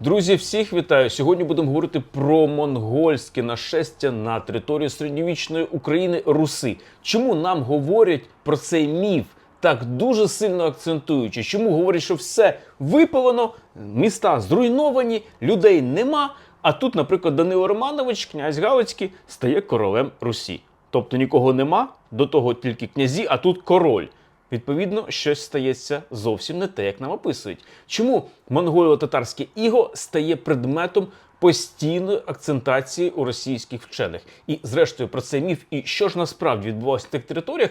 Друзі, всіх вітаю! Сьогодні будемо говорити про монгольське нашестя на територію середньовічної України Руси. Чому нам говорять про цей міф, так дуже сильно акцентуючи? Чому говорять, що все випалено, міста зруйновані, людей нема? А тут, наприклад, Данило Романович, князь Галицький, стає королем Русі. Тобто нікого нема, до того тільки князі, а тут король. Відповідно, щось стається зовсім не те, як нам описують. Чому монголо-татарське іго стає предметом постійної акцентації у російських вчених? І, зрештою, про цей міф і що ж насправді відбувалося на тих територіях,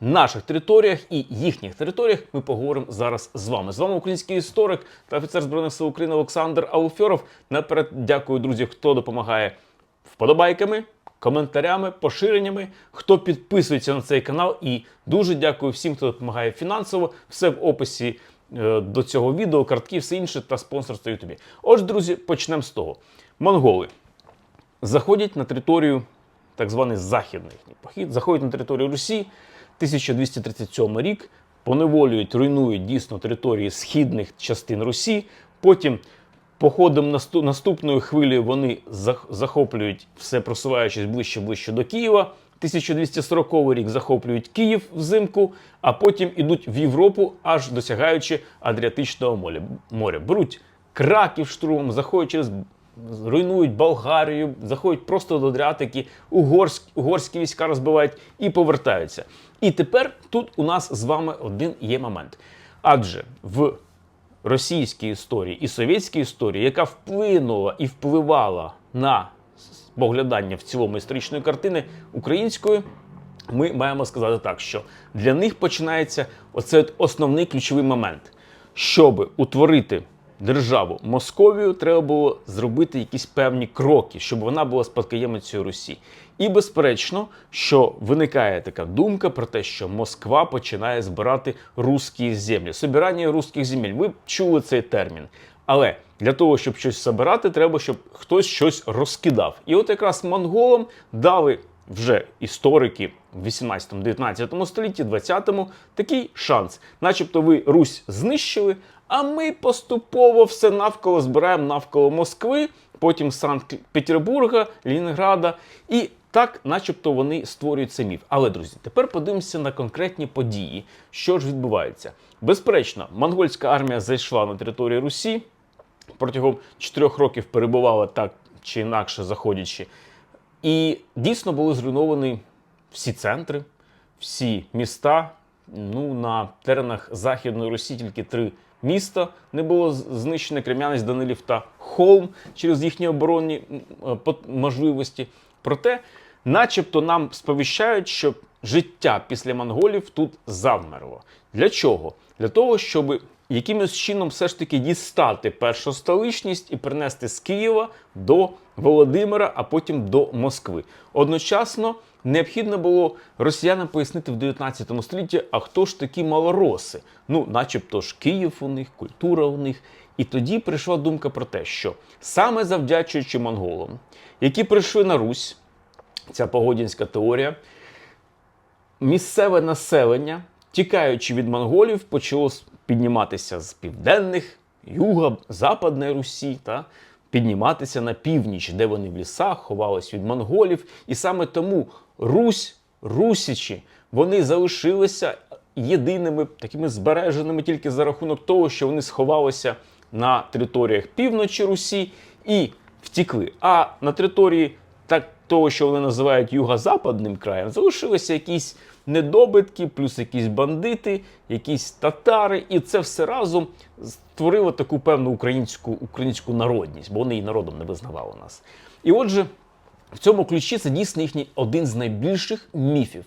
наших територіях і їхніх територіях ми поговоримо зараз з вами. З вами український історик та офіцер збройних сил України Олександр Ауфьоров. Наперед дякую, друзі, хто допомагає вподобайками, коментарями, поширеннями, хто підписується на цей канал. І дуже дякую всім, хто допомагає фінансово. Все в описі е, до цього відео, картки, все інше та спонсорство Ютубі. Отже, друзі, почнемо з того. Монголи заходять на територію, так званий західний похід, заходять на територію Русі, 1237 рік, поневолюють, руйнують дійсно території східних частин Русі. Потім походом наступної хвилі вони захоплюють все просуваючись ближче ближче до Києва. 1240 рік захоплюють Київ взимку, а потім ідуть в Європу, аж досягаючи Адріатичного моря. Беруть Краків штурмом, заходять через руйнують Болгарію, заходять просто до Адріатики, угорськ, угорські війська розбивають і повертаються. І тепер тут у нас з вами один є момент. Адже в російській історії і совєтській історії, яка вплинула і впливала на поглядання в цілому історичної картини української, ми маємо сказати так, що для них починається оцей основний ключовий момент. Щоб утворити державу Московію, треба було зробити якісь певні кроки, щоб вона була спадкоємицею Русі. І безперечно, що виникає така думка про те, що Москва починає збирати русські землі. Собирання русських земель. Ви чули цей термін. Але для того, щоб щось збирати, треба, щоб хтось щось розкидав. І от якраз монголам дали вже історики в 18-19 столітті, 20-му такий шанс. Начебто ви Русь знищили, а ми поступово все навколо збираємо навколо Москви, потім Санкт-Петербурга, Лінінграда. І так, начебто, вони створюють цей міф. Але, друзі, тепер подивимося на конкретні події, що ж відбувається. Безперечно, монгольська армія зайшла на територію Русі, протягом чотирьох років перебувала так чи інакше заходячи. І дійсно були зруйновані всі центри, всі міста. Ну, на теренах Західної Русі тільки три міста не було з- знищене Крем'янець, Данилів та Холм через їхні оборонні е, можливості. Проте, начебто, нам сповіщають, що життя після монголів тут завмерло. Для чого? Для того, щоб якимось чином все ж таки дістати першу столичність і принести з Києва до Володимира, а потім до Москви. Одночасно необхідно було росіянам пояснити в 19 столітті, а хто ж такі малороси? Ну, начебто ж Київ у них, культура у них. І тоді прийшла думка про те, що саме завдячуючи монголам, які прийшли на Русь, ця погодінська теорія, місцеве населення, тікаючи від монголів, почало підніматися з південних, юга, западної Русі, та підніматися на північ, де вони в лісах ховались від монголів. І саме тому Русь, Русічі, вони залишилися єдиними такими збереженими тільки за рахунок того, що вони сховалися на територіях півночі Русі і втікли. А на території так того, що вони називають юго-западним краєм, залишилися якісь недобитки, плюс якісь бандити, якісь татари, і це все разом створило таку певну українську, українську народність, бо вони і народом не визнавали нас. І отже, в цьому ключі це дійсно їхній один з найбільших міфів,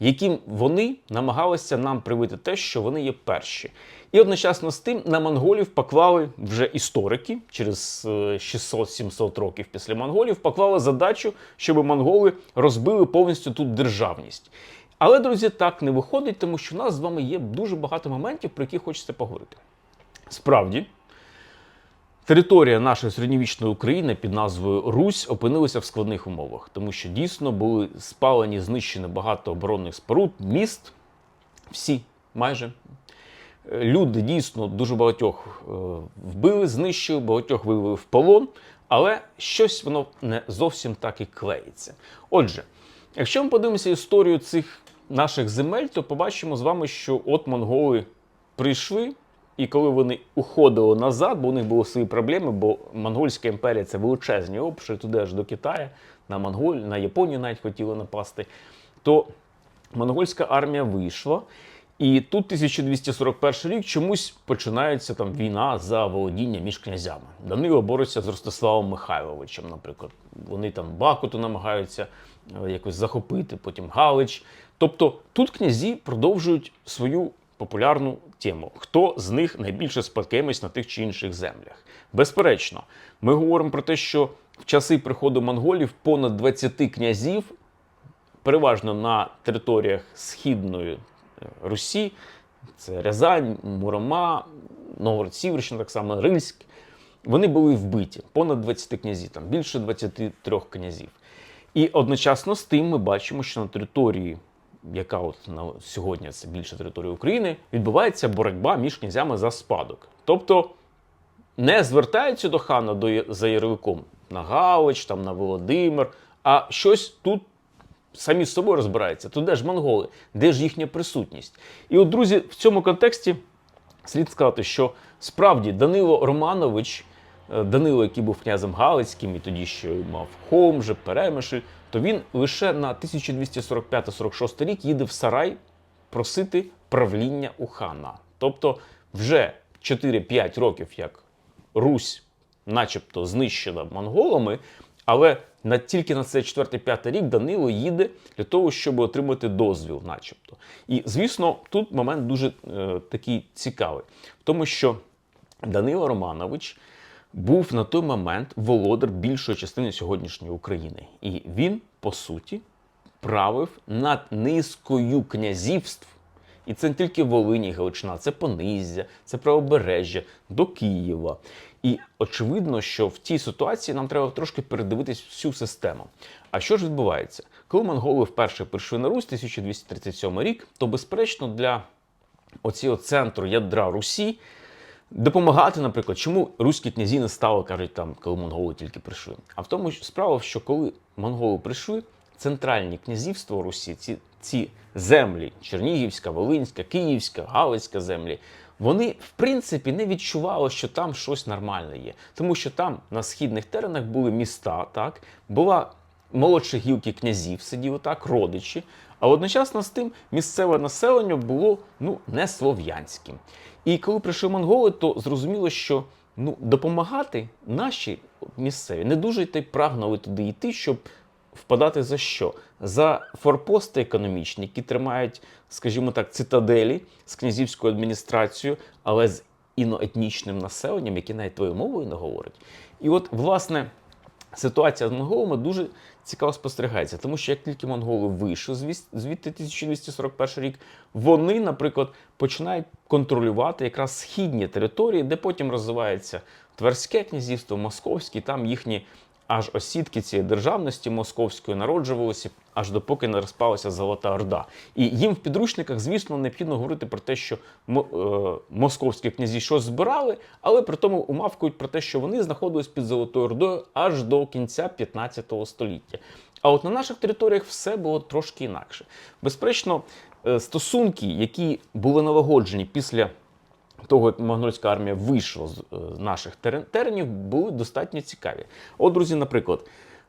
яким вони намагалися нам привити те, що вони є перші. І одночасно з тим на монголів поклали вже історики через е, 600-700 років після монголів, поклали задачу, щоб монголи розбили повністю тут державність. Але, друзі, так не виходить, тому що у нас з вами є дуже багато моментів, про які хочеться поговорити. Справді, Територія нашої середньовічної України під назвою Русь опинилася в складних умовах, тому що дійсно були спалені, знищені багато оборонних споруд, міст, всі майже. Люди дійсно дуже багатьох е, вбили, знищили, багатьох вивели в полон, але щось воно не зовсім так і клеїться. Отже, якщо ми подивимося історію цих наших земель, то побачимо з вами, що от монголи прийшли, і коли вони уходили назад, бо у них були свої проблеми, бо Монгольська імперія це величезні обшири, туди аж до Китаю, на Монголь, на Японію навіть хотіли напасти, то монгольська армія вийшла. І тут 1241 рік чомусь починається там війна за володіння між князями. Данило бореться з Ростиславом Михайловичем, наприклад. Вони там Бакуту намагаються е, якось захопити, потім Галич. Тобто тут князі продовжують свою популярну тему. Хто з них найбільше спадкоємець на тих чи інших землях? Безперечно, ми говоримо про те, що в часи приходу монголів понад 20 князів переважно на територіях східної е, Русі. Це Рязань, Мурома, Новгород-Сіверщина, так само Рильськ. Вони були вбиті, понад 20 князів, там більше 23 князів. І одночасно з тим ми бачимо, що на території, яка от на сьогодні це більше території України, відбувається боротьба між князями за спадок. Тобто не звертаються до хана до, за ярликом на Галич, там, на Володимир, а щось тут самі з собою розбираються. То де ж монголи, де ж їхня присутність? І от, друзі, в цьому контексті слід сказати, що справді Данило Романович, Данило, який був князем Галицьким і тоді ще мав Хомже, Перемишль, то він лише на 1245-46 рік їде в Сарай просити правління у хана. Тобто вже 4-5 років як Русь, начебто, знищена монголами, але на, тільки на цей 4-5 рік Данило їде для того, щоб отримати дозвіл, начебто. І звісно, тут момент дуже е, такий цікавий, в тому що Данило Романович був на той момент володар більшої частини сьогоднішньої України. І він, по суті, правив над низкою князівств. І це не тільки Волинь і Галичина, це Понизя, це правобережжя до Києва. І очевидно, що в цій ситуації нам треба трошки передивитись всю систему. А що ж відбувається? Коли монголи вперше прийшли на Русь 1237 рік, то безперечно для оцього центру ядра Русі допомагати, наприклад, чому руські князі не стали, кажуть, там, коли монголи тільки прийшли. А в тому ж справа, що коли монголи прийшли, центральні князівства Русі, ці, ці землі Чернігівська, Волинська, Київська, Галицька землі, вони в принципі не відчували, що там щось нормальне є. Тому що там на східних теренах були міста, так, була молодші гілки князів сиділи так, родичі. А одночасно з тим місцеве населення було ну, не слов'янським. І коли прийшли монголи, то зрозуміло, що ну, допомагати наші місцеві не дуже й прагнули туди йти, щоб впадати за що? За форпости економічні, які тримають, скажімо так, цитаделі з князівською адміністрацією, але з іноетнічним населенням, яке навіть твоєю мовою не говорить. І от, власне, ситуація з монголами дуже цікаво спостерігається, тому що як тільки монголи вийшли звідти 1241 рік, вони, наприклад, починають контролювати якраз східні території, де потім розвивається Тверське князівство, Московське, там їхні аж осідки цієї державності московської народжувалися, аж допоки не розпалася Золота Орда. І їм в підручниках, звісно, необхідно говорити про те, що е, московські князі щось збирали, але при тому умавкують про те, що вони знаходились під Золотою Ордою аж до кінця 15 століття. А от на наших територіях все було трошки інакше. Безперечно, е, стосунки, які були налагоджені після того, як монгольська армія вийшла з е, наших теренів, були достатньо цікаві. От, друзі, наприклад,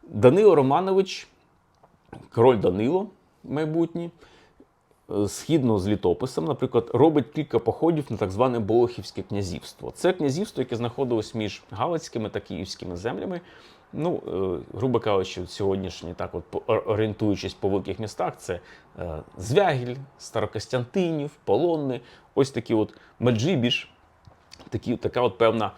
Данило Романович, король Данило майбутній, е, згідно з літописом, наприклад, робить кілька походів на так зване Болохівське князівство. Це князівство, яке знаходилось між Галицькими та Київськими землями. Ну, е, грубо кажучи, сьогоднішні, так от орієнтуючись по великих містах, це е, Звягіль, Старокостянтинів, Полонни, ось такі от Меджибіж, такі, така от певна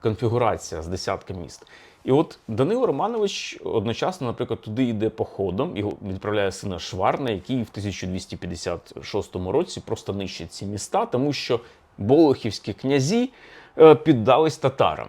конфігурація з десятка міст. І от Данило Романович одночасно, наприклад, туди йде походом і відправляє сина Шварна, який в 1256 році просто нищить ці міста, тому що болохівські князі е, піддались татарам.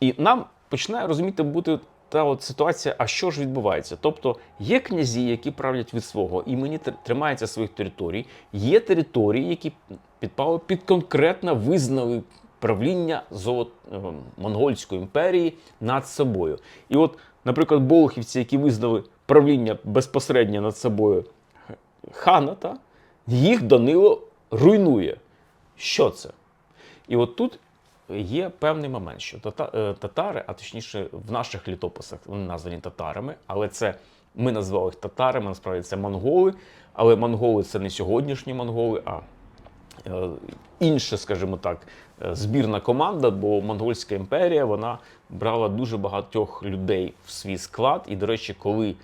І нам починає розуміти бути та от ситуація, а що ж відбувається? Тобто є князі, які правлять від свого імені, тр- тримаються своїх територій, є території, які підпало під конкретно визнали правління золот... е, монгольської імперії над собою. І от, наприклад, болохівці, які визнали правління безпосередньо над собою хана, та, їх Данило руйнує. Що це? І от тут є певний момент, що е, татари, а точніше в наших літописах вони названі татарами, але це ми назвали їх татарами, насправді це монголи. Але монголи це не сьогоднішні монголи, а е, інша, скажімо так, е, збірна команда, бо Монгольська імперія вона брала дуже багатьох людей в свій склад. І, до речі, коли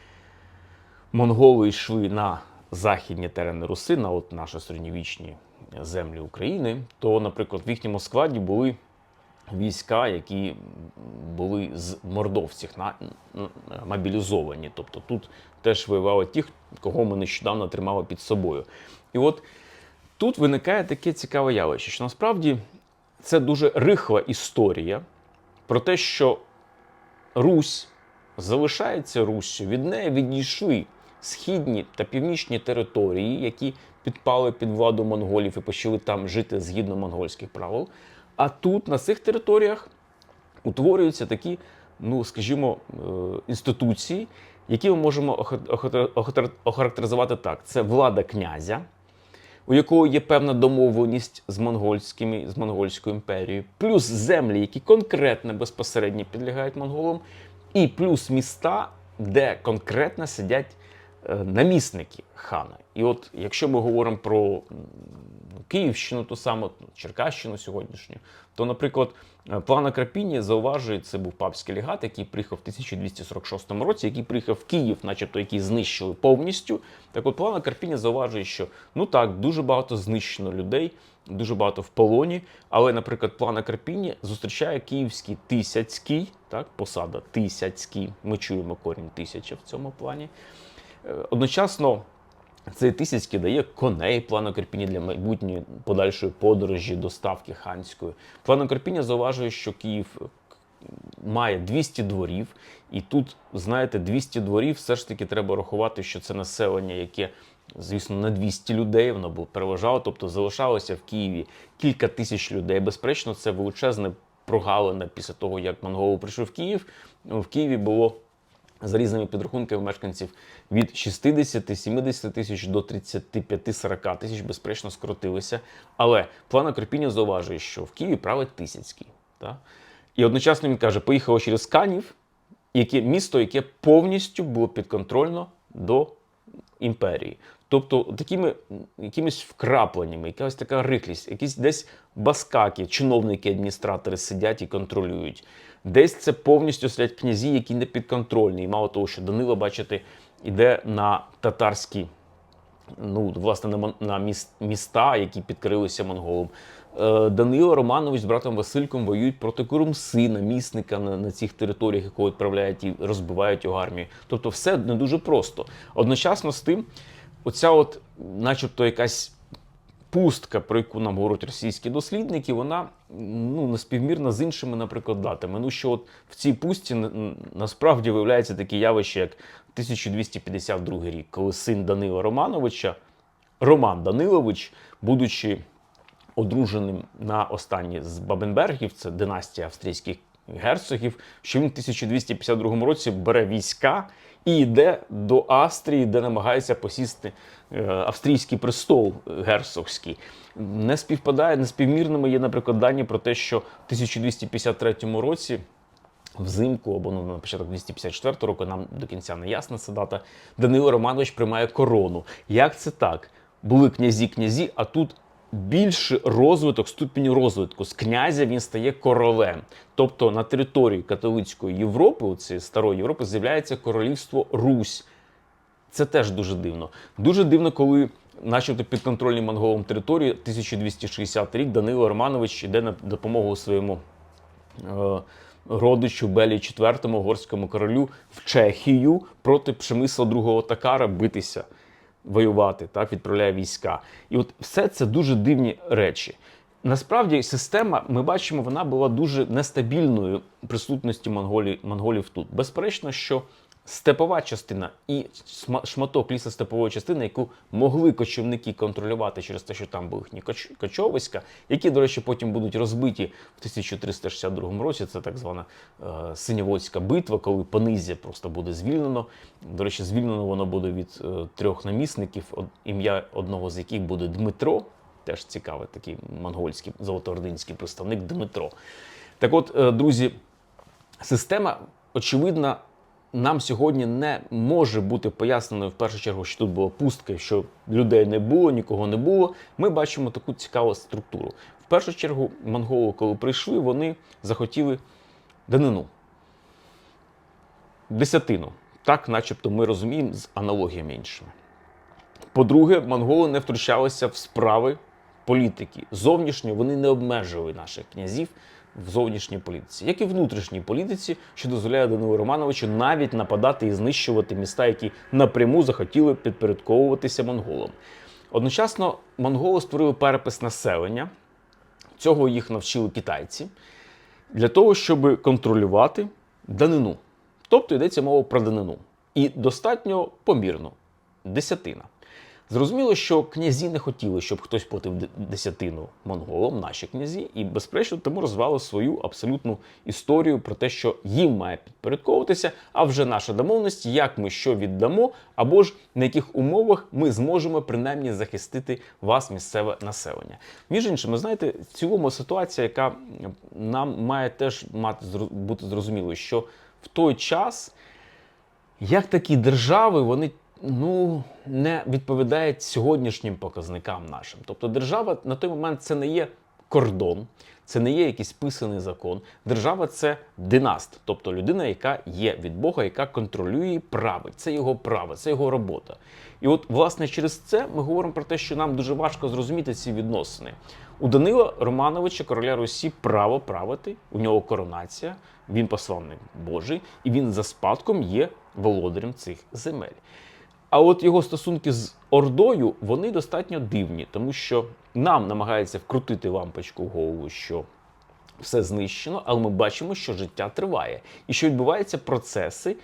монголи йшли на західні терени Руси, на от наші середньовічні землі України, то, наприклад, в їхньому складі були війська, які були з мордовців на, мобілізовані. Тобто тут теж воювали ті, кого ми нещодавно тримали під собою. І от тут виникає таке цікаве явище, що насправді це дуже рихла історія про те, що Русь залишається Руссю, від неї відійшли східні та північні території, які підпали під владу монголів і почали там жити згідно монгольських правил. А тут, на цих територіях, утворюються такі, ну скажімо, е, інституції, які ми можемо охар- охар- охар- охарактеризувати так: це влада князя, у якого є певна домовленість з монгольськими з монгольською імперією, плюс землі, які конкретно безпосередньо підлягають монголам, і плюс міста, де конкретно сидять намісники хана. І от якщо ми говоримо про ну, Київщину, ту саму ну, Черкащину сьогоднішню, то, наприклад, е, плана Крапіні зауважує, це був папський легат, який приїхав в 1246 році, який приїхав в Київ, начебто який знищили повністю. Так от плана Карпіні зауважує, що ну так, дуже багато знищено людей, дуже багато в полоні. Але, наприклад, плана Карпіні зустрічає київський тисяцький, так, посада тисяцький. Ми чуємо корінь тисяча в цьому плані. Е, Одночасно цей тисяцький дає коней плану Карпіні для майбутньої подальшої подорожі, доставки ханської. Плану Карпіня зауважує, що Київ має 200 дворів, і тут, знаєте, 200 дворів все ж таки треба рахувати, що це населення, яке, звісно, на 200 людей воно було переважало, тобто залишалося в Києві кілька тисяч людей. Безперечно, це величезне прогалина після того, як монголи прийшли в Київ. В Києві було за різними підрахунками мешканців від 60-70 тисяч до 35-40 тисяч безперечно скоротилися. Але плана Карпіня зауважує, що в Києві править Тисяцький. Та? І одночасно він каже, поїхало через Канів, яке місто, яке повністю було підконтрольно до імперії. Тобто такими якимись вкрапленнями, якась така рихлість, якісь десь баскаки, чиновники, адміністратори сидять і контролюють. Десь це повністю сидять князі, які не підконтрольні. І мало того, що Данило, бачите, іде на татарські ну, власне, на, на міс- міста, які підкрилися монголам. Е, Данило Романович з братом Васильком воюють проти Курумси, намісника на, на цих територіях, якого відправляють і розбивають його армію. Тобто, все не дуже просто. Одночасно з тим, оця, от, начебто, якась пустка, про яку нам говорять російські дослідники, вона ну, неспівмірна з іншими, наприклад, датами. Ну що от в цій пустці насправді виявляється таке явище, як 1252 рік, коли син Данила Романовича, Роман Данилович, будучи одруженим на останній з Бабенбергів, це династія австрійських герцогів, що він в 1252 році бере війська і йде до Австрії, де намагається посісти е, австрійський престол герцогський. Не співпадає, неспівмірними є, наприклад, дані про те, що в 1253 році взимку або ну, на початок 254 року, нам до кінця не ясна ця дата, Данило Романович приймає корону. Як це так? Були князі-князі, а тут більший розвиток, ступінь розвитку. З князя він стає королем. Тобто на території католицької Європи, оцієї старої Європи, з'являється королівство Русь. Це теж дуже дивно. Дуже дивно, коли, начебто, підконтрольні монголам території 1260 рік Данило Романович йде на допомогу своєму е, родичу Белі IV, горському королю в Чехію проти Пшемисла II Такара битися, воювати, так, відправляє війська. І от все це дуже дивні речі. Насправді система, ми бачимо, вона була дуже нестабільною присутності монголів, монголів тут. Безперечно, що степова частина і шматок лісостепової частини, яку могли кочівники контролювати через те, що там були їхні коч- кочовиська, які, до речі, потім будуть розбиті в 1362 році. Це так звана е, Синяводська битва, коли Понизя просто буде звільнено. До речі, звільнено воно буде від е, трьох намісників, ім'я одного з яких буде Дмитро. Теж цікавий такий монгольський золотоординський представник Дмитро. Так от, е, друзі, система, очевидно, нам сьогодні не може бути поясненою в першу чергу, що тут була пустка, що людей не було, нікого не було. Ми бачимо таку цікаву структуру. В першу чергу, монголи, коли прийшли, вони захотіли данину. Десятину. Так, начебто, ми розуміємо з аналогіями іншими. По-друге, монголи не втручалися в справи політики. Зовнішньо вони не обмежували наших князів в зовнішній політиці, як і внутрішній політиці, що дозволяє Данилу Романовичу навіть нападати і знищувати міста, які напряму захотіли підпорядковуватися монголам. Одночасно монголи створили перепис населення. Цього їх навчили китайці для того, щоб контролювати данину. Тобто йдеться мова про данину. І достатньо помірно десятина. Зрозуміло, що князі не хотіли, щоб хтось платив десятину монголам, наші князі, і безперечно тому розвивали свою абсолютну історію про те, що їм має підпорядковуватися, а вже наша домовленість, як ми що віддамо, або ж на яких умовах ми зможемо принаймні захистити вас, місцеве населення. Між іншим, знаєте, в цілому ситуація, яка нам має теж мати бути зрозумілою, що в той час як такі держави вони ну не відповідають сьогоднішнім показникам нашим. Тобто, держава на той момент це не є кордон, це не є якийсь писаний закон. Держава це династ, тобто людина, яка є від Бога, яка контролює і править. Це його право, це його робота. І от, власне, через це ми говоримо про те, що нам дуже важко зрозуміти ці відносини. У Данила Романовича, короля Русі, право правити, у нього коронація, він посланник Божий, і він за спадком є володарем цих земель. А от його стосунки з Ордою вони достатньо дивні, тому що нам намагається вкрутити лампочку в голову, що все знищено, але ми бачимо, що життя триває, і що відбуваються процеси,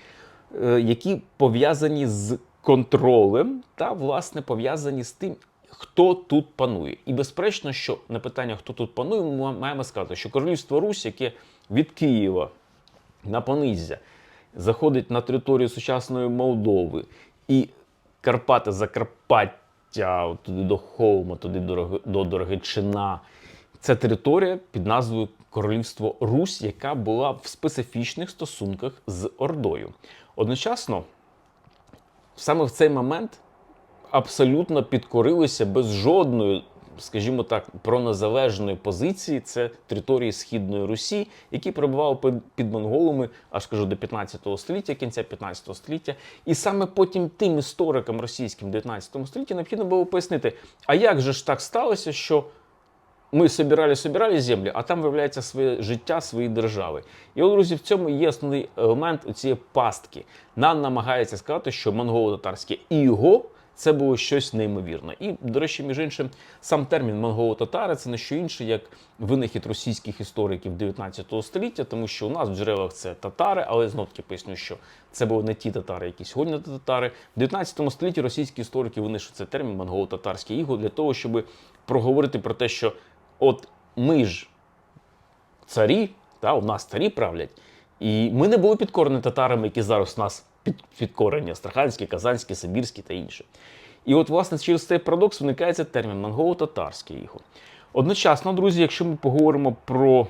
е, які пов'язані з контролем та, власне, пов'язані з тим, хто тут панує. І безперечно, що на питання, хто тут панує, ми маємо сказати, що королівство Русь, яке від Києва на Понизя заходить на територію сучасної Молдови і Карпати, Закарпаття, туди до Холма, туди до, до Дорогичина. Це територія під назвою Королівство Русь, яка була в специфічних стосунках з Ордою. Одночасно, саме в цей момент абсолютно підкорилися без жодної, скажімо так, пронезалежної позиції. Це території Східної Русі, які перебували під, монголами, аж кажу, до 15 століття, кінця 15 століття. І саме потім тим історикам російським 19 столітті необхідно було пояснити, а як же ж так сталося, що ми собирали, собирали землі, а там виявляється своє життя, свої держави. І от, друзі, в цьому є основний елемент цієї пастки. Нам намагається сказати, що монголо-татарське іго це було щось неймовірне. І, до речі, між іншим, сам термін монголо-татари це не що інше, як винахід російських істориків 19 століття, тому що у нас в джерелах це татари, але знов таки поясню, що це були не ті татари, які сьогодні татари. В 19 столітті російські історики винайшли цей термін монголо-татарське іго для того, щоб проговорити про те, що от ми ж царі, та, у нас царі правлять, і ми не були підкорені татарами, які зараз у нас під, підкорені астраханські, казанські, сибірські та інше. І от, власне, через цей парадокс виникає цей термін монголо-татарське іго. Одночасно, друзі, якщо ми поговоримо про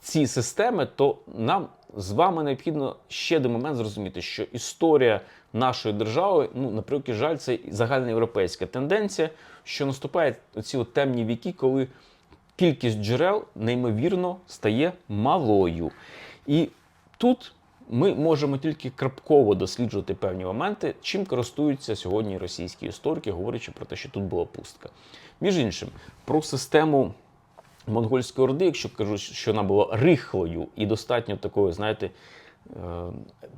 ці системи, то нам з вами необхідно ще один момент зрозуміти, що історія нашої держави, ну, на превеликий жаль, це загальноєвропейська тенденція, що наступають ці от темні віки, коли кількість джерел неймовірно стає малою. І тут ми можемо тільки крапково досліджувати певні моменти, чим користуються сьогодні російські історики, говорячи про те, що тут була пустка. Між іншим, про систему монгольської орди, якщо кажу, що вона була рихлою і достатньо такою, знаєте, е,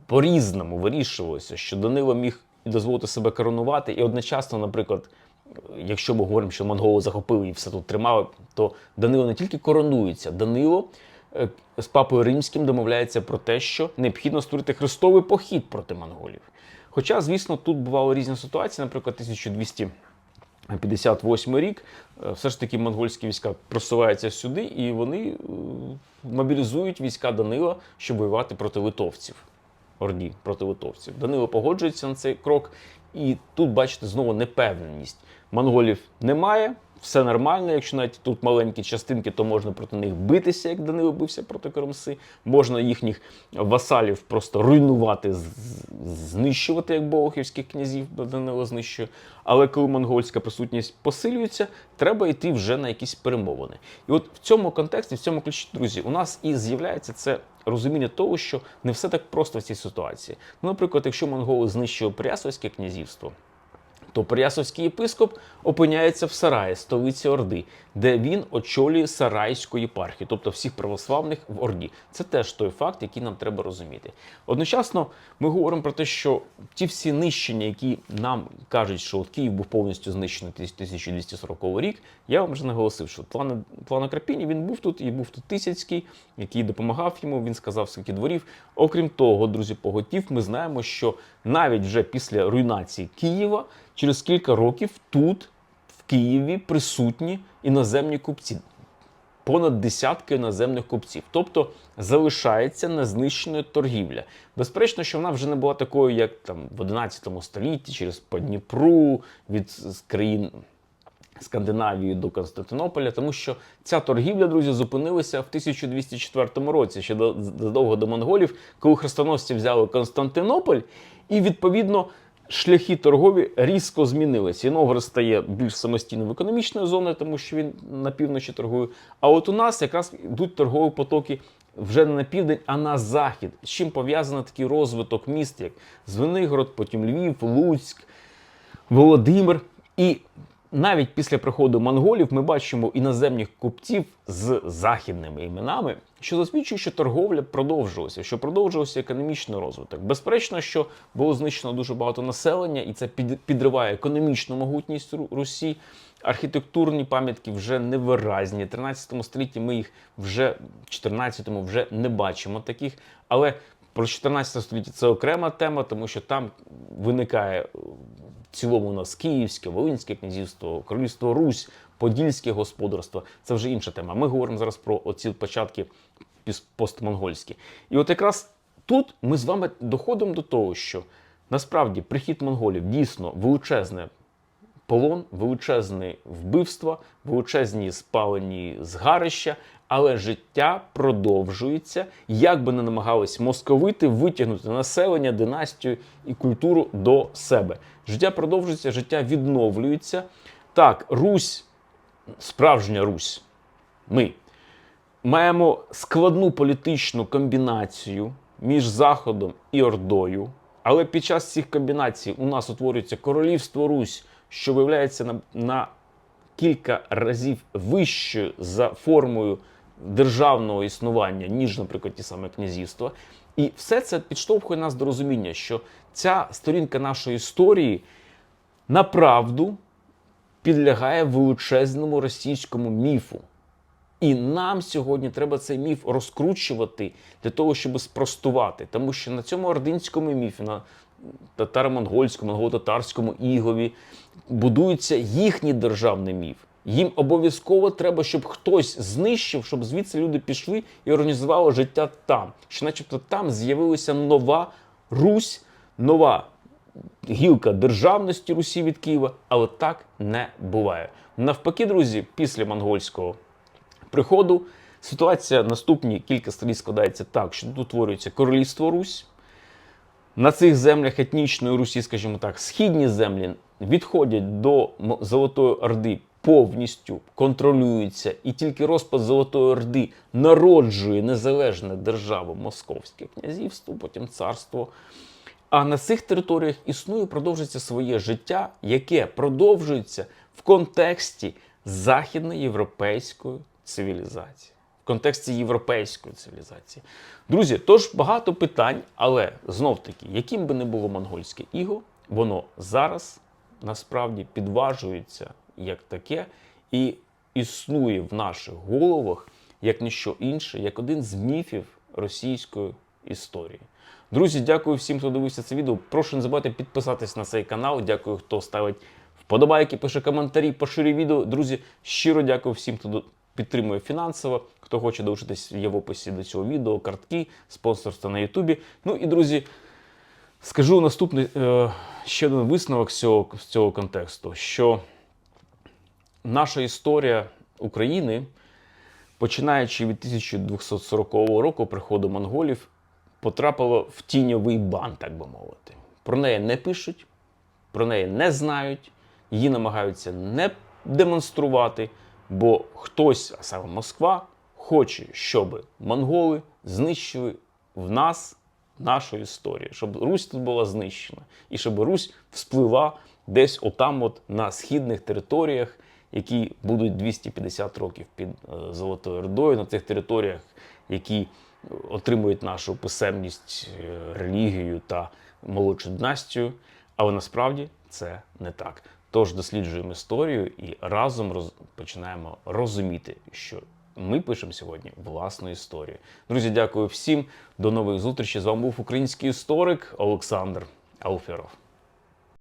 по-різному вирішувалося, що Данило міг дозволити себе коронувати, і одночасно, наприклад, якщо ми говоримо, що монголи захопили і все тут тримали, то Данило не тільки коронується, Данило е, з папою римським домовляється про те, що необхідно створити хрестовий похід проти монголів. Хоча, звісно, тут бували різні ситуації, наприклад, 1200 58 рік, е, все ж таки монгольські війська просуваються сюди, і вони е, мобілізують війська Данила, щоб воювати проти литовців. Орді проти литовців. Данило погоджується на цей крок, і тут, бачите, знову непевненість. Монголів немає, все нормально. Якщо навіть тут маленькі частинки, то можна проти них битися, як Данило бився проти Кромси. Можна їхніх васалів просто руйнувати, знищувати, як болохівських князів Данило знищує. Але коли монгольська присутність посилюється, треба йти вже на якісь перемовини. І от в цьому контексті, в цьому ключі, друзі, у нас і з'являється це розуміння того, що не все так просто в цій ситуації. Ну, наприклад, якщо монголи знищили Прясовське князівство, то Переяславський єпископ опиняється в Сараї, столиці Орди, де він очолює Сарайську єпархію, тобто всіх православних в Орді. Це теж той факт, який нам треба розуміти. Одночасно, ми говоримо про те, що ті всі нищення, які нам кажуть, що Київ був повністю знищений 1240 рік, я вам вже наголосив, що план, план Крапіні він був тут і був тут Тисяцький, який допомагав йому. Він сказав скільки дворів. Окрім того, друзі, поготів, ми знаємо, що навіть вже після руйнації Києва, через кілька років тут, в Києві, присутні іноземні купці. Понад десятки іноземних купців, тобто залишається незнищеною торгівля. Безперечно, що вона вже не була такою, як там в 11 столітті, через по Дніпру від країн Скандинавії до Константинополя, тому що ця торгівля, друзі, зупинилася в 1204 році, ще до- задовго до монголів, коли хрестоносці взяли Константинополь, і відповідно шляхи торгові різко змінилися. Новгород стає більш самостійною економічною зоною, тому що він на півночі торгує. А от у нас якраз йдуть торгові потоки. Вже не на південь, а на захід. З чим пов'язаний такий розвиток міст, як Звенигород, потім Львів, Луцьк, Володимир. І навіть після приходу монголів ми бачимо іноземних купців з західними іменами, що засвідчує, що торговля продовжувалася, що продовжувався економічний розвиток. Безперечно, що було знищено дуже багато населення, і це під- підриває економічну могутність Русі. Архітектурні пам'ятки вже невиразні. В 13 столітті ми їх вже в 14-му вже не бачимо таких. Але про 14 століття це окрема тема, тому що там виникає е, в цілому у нас Київське, Волинське князівство, Королівство Русь, Подільське господарство. Це вже інша тема. Ми говоримо зараз про оці початки постмонгольські. І от якраз тут ми з вами доходимо до того, що насправді прихід монголів дійсно величезне полон, величезне вбивство, величезні спалені згарища, але життя продовжується, як би не намагались московити витягнути населення, династію і культуру до себе. Життя продовжується, життя відновлюється. Так, Русь, справжня Русь, ми маємо складну політичну комбінацію між Заходом і Ордою. Але під час цих комбінацій у нас утворюється королівство Русь, що виявляється на, на кілька разів вище за формою державного існування, ніж, наприклад, ті саме князівства. І все це підштовхує нас до розуміння, що ця сторінка нашої історії направду підлягає величезному російському міфу. І нам сьогодні треба цей міф розкручувати для того, щоб спростувати. Тому що на цьому ординському міфі, на татаро-монгольському, монголо-татарському ігові будується їхній державний міф. Їм обов'язково треба, щоб хтось знищив, щоб звідси люди пішли і організували життя там. Що, начебто, там з'явилася нова Русь, нова гілка державності Русі від Києва, але так не буває. Навпаки, друзі, після монгольського приходу ситуація наступні кілька століть складається так, що тут утворюється королівство Русь. На цих землях етнічної Русі, скажімо так, східні землі відходять до Золотої Орди повністю контролюються, і тільки розпад Золотої Орди народжує незалежне державу Московське князівство, потім царство. А на цих територіях існує, продовжується своє життя, яке продовжується в контексті західноєвропейської цивілізації, в контексті європейської цивілізації. Друзі, тож багато питань, але знов таки, яким би не було монгольське іго, воно зараз насправді підважується як таке і існує в наших головах як ніщо інше, як один з міфів російської історії. Друзі, дякую всім, хто дивився це відео. Прошу не забувайте підписатись на цей канал. Дякую, хто ставить вподобайки, пише коментарі, поширює відео. Друзі, щиро дякую всім, хто підтримує фінансово. Хто хоче долучитись, є в описі до цього відео, картки, спонсорство на Ютубі. Ну і друзі, скажу наступний е, ще один висновок з цього, з цього контексту, що наша історія України, починаючи від 1240 року приходу монголів, потрапила в тіньовий бан, так би мовити. Про неї не пишуть, про неї не знають, її намагаються не демонструвати, бо хтось, а саме Москва, хоче, щоб монголи знищили в нас нашу історію, щоб Русь тут була знищена, і щоб Русь вспливла десь отам, от на східних територіях, які будуть 250 років під е, Золотою Ордою, на тих територіях, які отримують нашу писемність, е, релігію та молодшу династію. Але насправді це не так. Тож досліджуємо історію і разом роз... починаємо розуміти, що ми пишемо сьогодні власну історію. Друзі, дякую всім. До нових зустрічей. З вами був український історик Олександр Алферов.